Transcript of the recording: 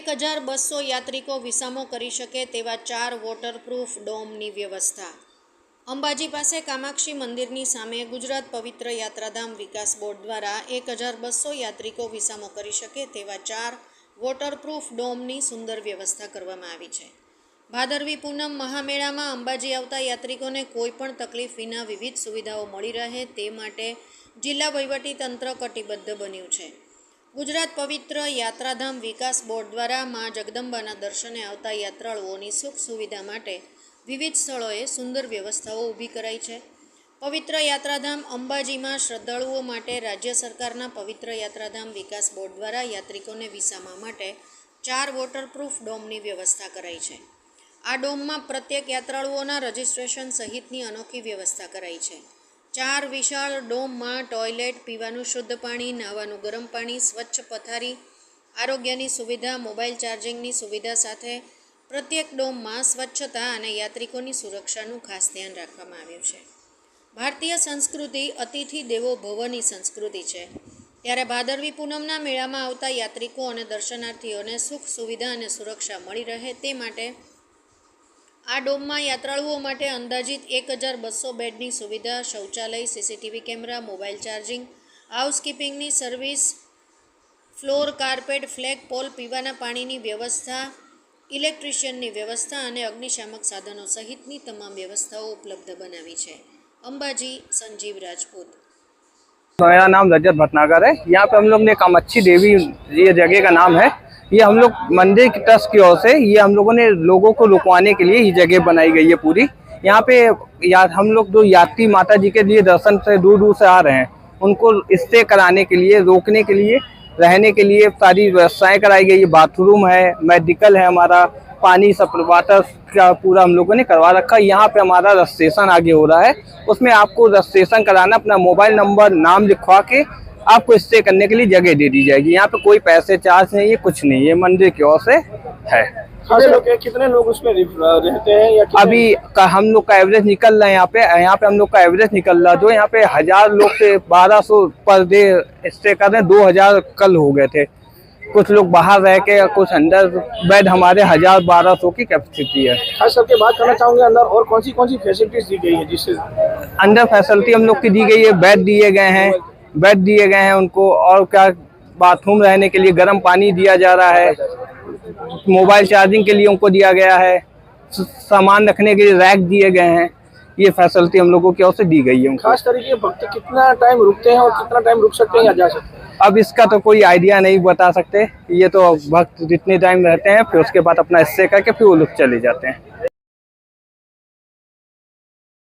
એક હજાર બસો યાત્રિકો વિસામો કરી શકે તેવા ચાર વોટરપ્રૂફ ડોમની વ્યવસ્થા. અંબાજી પાસે કામાક્ષી મંદિરની સામે ગુજરાત પવિત્ર યાત્રાધામ વિકાસ બોર્ડ દ્વારા એક હજાર બસો યાત્રિકો વિસામો કરી શકે તેવા ચાર વોટરપ્રૂફ ડોમની સુંદર વ્યવસ્થા કરવામાં આવી છે. ભાદરવી પૂનમ મહામેળામાં અંબાજી આવતા યાત્રિકોને કોઈ પણ તકલીફ વિના વિવિધ સુવિધાઓ મળી રહે તે માટે જિલ્લા વહીવટી તંત્ર કટિબદ્ધ બન્યું છે. ગુજરાત પવિત્ર યાત્રાધામ વિકાસ બોર્ડ દ્વારા મા જગદંબાના દર્શને આવતા યાત્રાળુઓની સુખ સુવિધા માટે વિવિધ સ્થળોએ સુંદર વ્યવસ્થાઓ ઊભી કરાઈ છે. પવિત્ર યાત્રાધામ અંબાજીમાં શ્રદ્ધાળુઓ માટે રાજ્ય સરકારના પવિત્ર યાત્રાધામ વિકાસ બોર્ડ દ્વારા યાત્રિકોને વિસામા માટે ચાર વોટરપ્રૂફ ડોમની વ્યવસ્થા કરાઈ છે. આ ડોમમાં પ્રત્યેક યાત્રાળુઓના રજિસ્ટ્રેશન સહિતની અનોખી વ્યવસ્થા કરાઈ છે. ચાર વિશાળ ડોમમાં ટોયલેટ પીવાનું શુદ્ધ પાણી નાહવાનું ગરમ પાણી, સ્વચ્છ પથારી, આરોગ્યની સુવિધા, મોબાઈલ ચાર્જિંગની સુવિધા સાથે પ્રત્યેક ડોમમાં સ્વચ્છતા અને યાત્રિકોની સુરક્ષાનું ખાસ ધ્યાન રાખવામાં આવ્યું છે. ભારતીય સંસ્કૃતિ અતિથિ દેવો ભવની સંસ્કૃતિ છે. ત્યારે ભાદરવી પૂનમના મેળામાં આવતા યાત્રિકો અને દર્શનાર્થીઓને સુખ સુવિધા અને સુરક્ષા મળી રહે તે માટે આ ડોમમાં યાત્રાળુઓ માટે અંદાજિત એક હજાર બસો બેડની સુવિધા શૌચાલય CCTV camera mobile charging હાઉસકીપિંગની service floor carpet flag pole પીવાના પાણીની વ્યવસ્થા ઇલેક્ટ્રિશિયનની વ્યવસ્થા અને અગ્નિશામક સાધનો સહિતની તમામ વ્યવસ્થાઓ ઉપલબ્ધ બનાવી છે અંબાજી સંજીવ રાજપૂત मेरा नाम रजत भटनागर है यहाँ पे हम लोग ने कामाक्षी देवी ये जगह का नाम है ये हम लोग मंदिर ट्रस्ट की ओर से ये हम लोगों ने लोगों को रुकवाने के लिए ये जगह बनाई गई है पूरी। यहाँ पे या हम लोग जो यात्री माता जी के लिए दर्शन से दूर दूर से आ रहे हैं, उनको स्टे कराने के लिए, रोकने के लिए, रहने के लिए सारी व्यवस्थाएँ कराई गई है। बाथरूम है, मेडिकल है हमारा, पानी सब वाटर का पूरा हम लोगों ने करवा रखा है। यहाँ पे हमारा रजिस्ट्रेशन आगे हो रहा है। उसमें आपको रजिस्ट्रेशन कराना, अपना मोबाइल नंबर, नाम लिखवा के आपको स्टे करने के लिए जगह दे दी जाएगी। यहाँ पे कोई पैसे चार्ज नहीं है कुछ नहीं है। मंदिर की ओर से है। लोग कितने लोग उसमें रहते हैं या अभी का हम लोग का एवरेज निकल रहा है यहाँ पे। यहाँ पे हम लोग का एवरेज निकल रहा है। जो यहाँ पे हज़ार लोग से बारह सौ पर डे स्टे कर रहे हैं दो हज़ार कल हो गए थे। कुछ लोग बाहर रह के कुछ अंदर बेड हमारे हज़ार बारह सौ की कैपेसिटी है। खास करके बात करना चाहूँगे अंदर और कौन सी कौन सी फैसिलिटीज़ दी गई है जिससे अंदर फैसिलिटी हम लोग की दी गई है बेड दिए गए हैं। बेड दिए गए हैं उनको और क्या बाथरूम रहने के लिए गर्म पानी दिया जा रहा है मोबाइल चार्जिंग के लिए उनको दिया गया है सामान रखने के लिए रैक दिए गए हैं ये फैसिलिटी हम लोगों की ओर से दी गई है उनको। खास तरीके भक्त कितना टाइम रुकते हैं और कितना टाइम रुक सकते हैं या जा सकते हैं? अब इसका तो कोई आइडिया नहीं बता सकते ये तो भक्त जितने टाइम रहते हैं फिर उसके बाद अपना हिस्से करके फिर वो लोग चले जाते हैं।